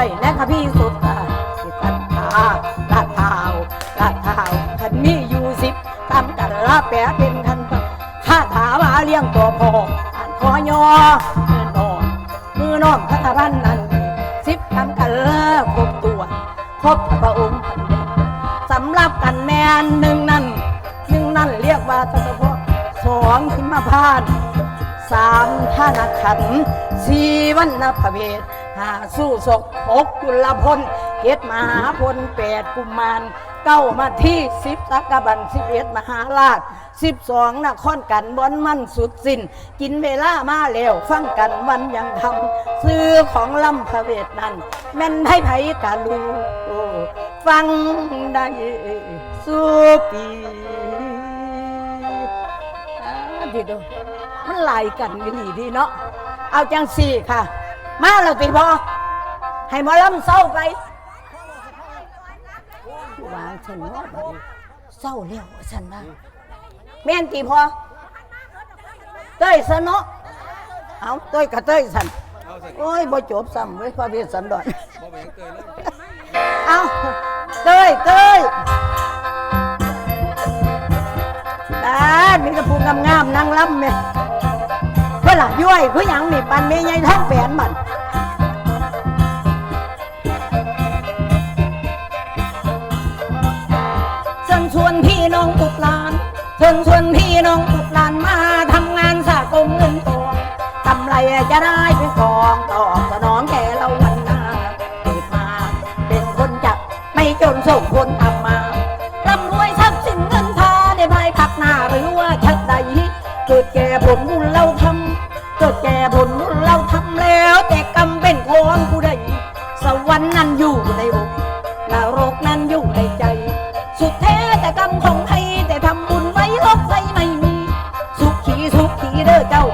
ไว้แน่ค่ะพี่สุดค่ะที่ตันทาลาดเท้าลาดเท้าคันมีอยู่สิบตามกันลาแปะเป็นคันข้าถาว่าเลี้ยงตัวพออ่านคอยอมือนอนมือน้อมพัทรันนั้นสิบตามกันลาครบตัวครบพระองค์พันสำหรับกันแมนหนึ่งนั้นหนึ่งนั้นเรียกว่าตะพอสองหิมพานสามท่านขันสี่วันนพเวท หาสู้ศกหกจุลพลเจ็ดมหาพลแปดกุมารเก้ามาที่สิบสักกบันสิบเอ็ดมหาราชสิบสองนครกันบอนมั่นสุดสิ้น กินเวลามาแล้วฟังกันวันยังทำซื้อของลำพระเวทนั้น แม่นให้ไผกะลูฟังได้สู้ปีอ่าดีดูมันไล่กันกันนี่ดีเนาะเอาจังสี่ค่ะ มาแล้วติพอให้หมอลำเศร้าไปวางฉันเนาะบัดนี้เศร้าแล้วว่าฉันว่าแม่นตีพอเต้ยซะเนะเอาเต้ยกับเต้ยสันเอาสิโอ้ยบ่จบซ้ำเว้ยพระเวสสันดอนเอาเต้ยเต้ยตามีกระพูงงามๆนางลำเนี่ย ลับย้อยคือหยังนี่ปันเมยใหญ่ท้องแฝนมันเชิญชวนพี่น้องบุกหลานเชิญชวนพี่น้องบุกหลานมาทำงานสะสมเงินทองกำไรจะได้เป็นกองตอบสนองแก่เราวันหน้าเกิดมาเป็นคนจับไม่จนส่งคน บุญเราทำแล้ว แต่กรรมเป็นของผู้ใดสวรรค์นั้นอยู่ในอกนรกนั้นอยู่ในใจ สุดแท้แต่กรรมของไทยแต่ทำบุญไว้ลบไว้ไม่มี สุขีสุขีเด้อเจ้า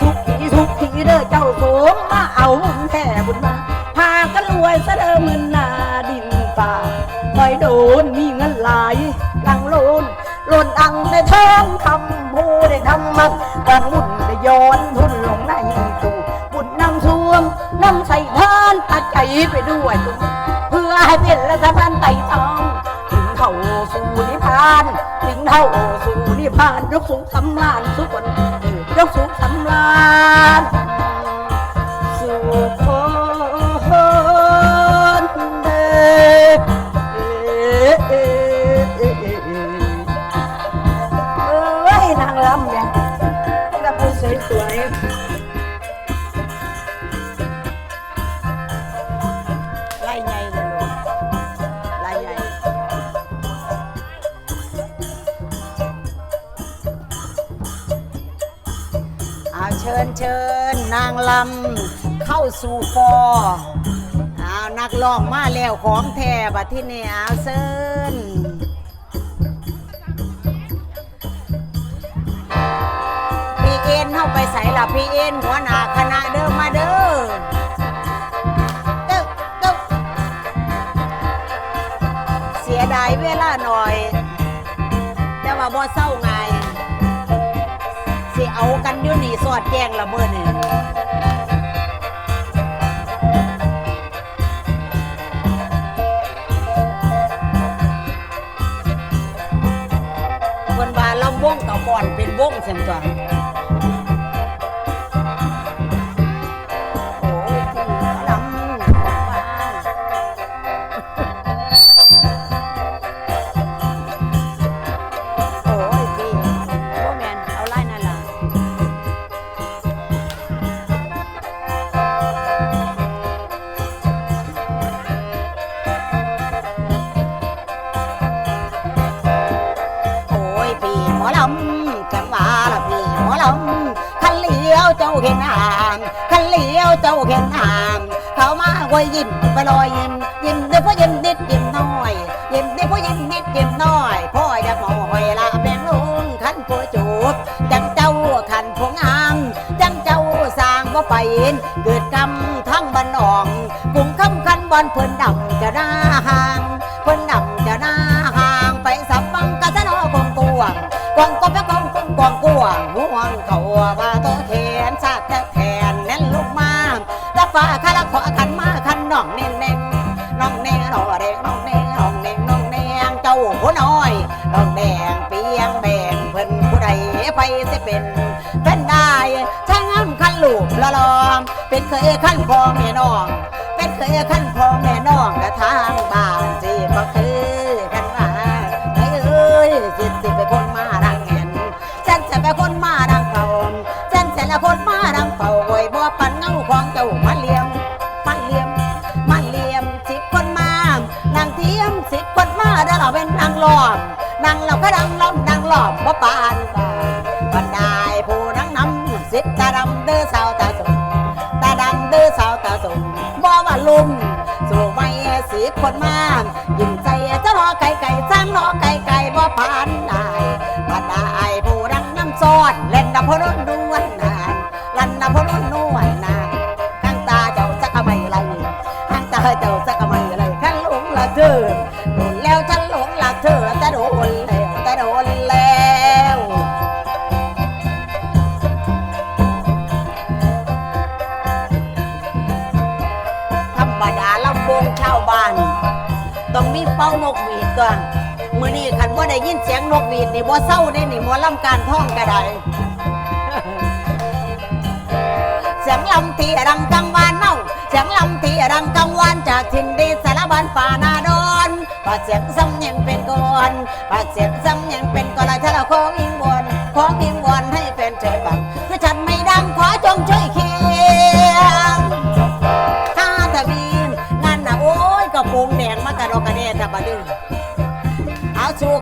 สุขีสุขีเด้อเจ้าโสมมาเอาบุญแท้บุญมา พากันรวยซะเด้อมือหนาดินป่าคอยโดนมีเงินหลายลังโลนหล่นอังได้องคำผู้ได้ทำมักบางบุญได้ย้อนทุน ไปด้วยเพื่อให้เป็นรัฐบาลไต่ตองถึงเข้าสู่นิพพานถึงเข้าสู่นิพพานยกสูงสำลานสุขคนยกสูงสำลานสุค ชิญเชิญนางลำเข้าสู่ฟอเอานักร้องมาแล้วของแท้บัดที่นี่เอาเชิญพี่เอ็นเข้าไปใส่ละพี่เอ็นหัวหน้าคณะเดิมมาเด้อ สอดแจ้งละเมื่อนี่คนว่าลำวงกับบอนเป็นวงเสียงตัว ลำจังหวะละพี่หมอลำคันเลี้ยวเจ้าเห็นห่างคันเลี้ยวเจ้าเห็นห่างเขามาคอยยิ้มไปลอยยิ้มยิ้มได้เพราะยิ้มนิดยิ้มน้อยยิ้มได้เพราะยิ้มนิดยิ้มน้อยพ่ออยากหมอยละแปลงลุงขันผัวจูบจังเจ้าขันผัวงามจังเจ้าสร้างบ่ไปเกิดกรรมทั้งบันอ่องกุ้งคำคันบอลเพิ่นดำจะหน้าห่าง วว่าตัวเทนสาดแต่แทนแน่นลูกมาและฝ่าคาละขอขันมาขันน้องเน่งเน่งน้องเน่งน้อเด็กน้องเน่งน้องเน่งน้องเน่งเจ้าผู้น้อยน้องแดงเปียงแบ่งเพิ่นผู้ใดไปสิเป็นเป็นได้ช่างขันลูกละลอม เป็นเคยขันพ่อแม่น้อง เป็นเคยขันพ่อแม่น้องกระทางบ้านจีก็คือ ทียมสิบคนมาเด้อเราเป็นนางล้อมนางเราก็ดังล้อมนางล้อมบ่ปานตาบันไดผู้นังนำสิทตาดำเด้อสาวตาสมตาดำเด้อสาวตาสมบ่ว่าลุมสู่ไม่สีคนมากยิ่งใจจะรอไก่ไก่สร้างรอไก่ไก่บ่ผ่านได้ผ่านได้ผู้รังนำซอนเล่นดับพรุนดวนนานลันดับพรุนนวลนานข้างตาเจ้าสักไม่ไรข้างตาเจ้าสักไม่ไรข้างหลงละเธอ มีเป้านกหวีดก่อนมื้อนี้คันว่าได้ยินเสียงนกหวีดนี่บ่เศร้าได้นี่หมอลำการท่องก็ได้เสียงลำที่รังกังวานเน่าเสียงลำที่รังกังวานจากทินดีสารบันป่านาดอนป่าเสียงซ้ำยังเป็นก่อนป่าเสียงซ้ำยังเป็นก่อนละทะละของอิงวอนของอิงวอนให้แฟนใจบัง